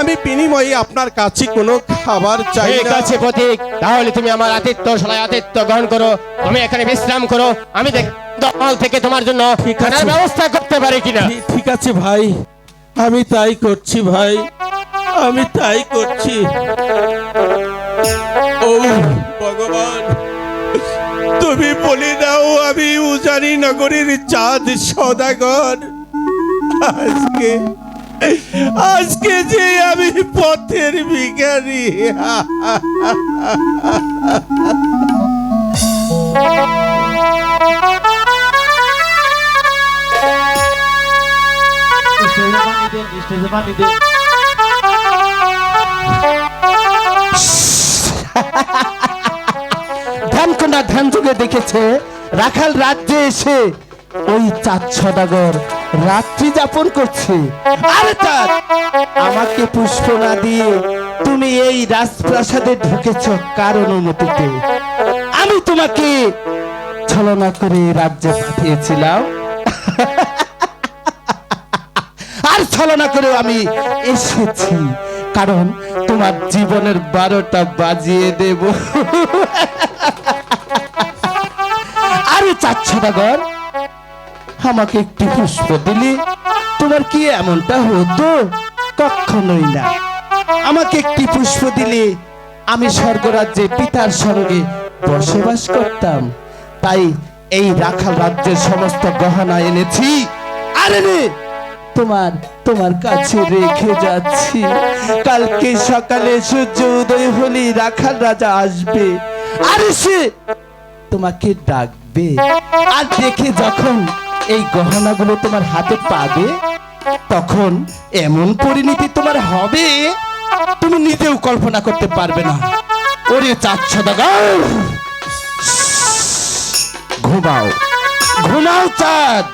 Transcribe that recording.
আমি বিনিময়ে আপনার কাছে কোনো খাবার চাই ঠিক আছে প্রতীক। তাহলে তুমি আমার আতিথ্য সবাই আতিথ্য গ্রহণ করো। তুমি এখানে বিশ্রাম করো। আমি দেখ দল থেকে তোমার জন্য খানার ব্যবস্থা করতে পারি কিনা? ঠিক আছে ভাই। আমি তাই করছি ভাই। আমি তাই করছি। ও ভগবান তুমি বলি দাও আমি উজানি নগরীর চাঁদ সদাগর। আজকে আজকে যে আমি পথের ভিখারি। ধ্যানকন্যা ধ্যান যুগে দেখেছে রাখাল রাজ্যে এসে ওই চাঁদ সদাগর রাত্রি যাপন করছে। আরে চাঁদ আমাকে পুষ্প না দিয়ে তুমি এই রাজপ্রাসাদে ঢুকেছ কার অনুমতিতে আমি তোমাকে ছলনা করে রাজ্যে পাঠিয়েছিলাম। আর ছলনা করে আমি এসেছি, কারণ তোমার জীবনের বারোটা বাজিয়ে দেব। আরে চাচ্ছাদাগর আমাকে একটি পুষ্প দিলে? তোমার কি এমনটা হতো? কখনোই না। আমাকে একটি পুষ্প দিলে। আমি স্বর্গরাজ্যে পিতার সঙ্গে বসবাস করতাম। তাই এই রাখাল রাজ্যের সমস্ত গহনা এনেছি। আরে রে তোমার তোমার কাছে রেখে যাচ্ছি। কালকে সকালে সূর্য উদয় হলে রাখাল রাজা আসবে। আরে সে তোমাকে ডাকবে। আর দেখে যখন এই গহনাগুলো তোমার হাতে পাবে, তখন এমন পরিণতি তোমার হবে, তুমি নিজেও কল্পনা করতে পারবে না। ওরে চাচ্ছ দাদা ঘুমাও ঘুমাও চাঁদ!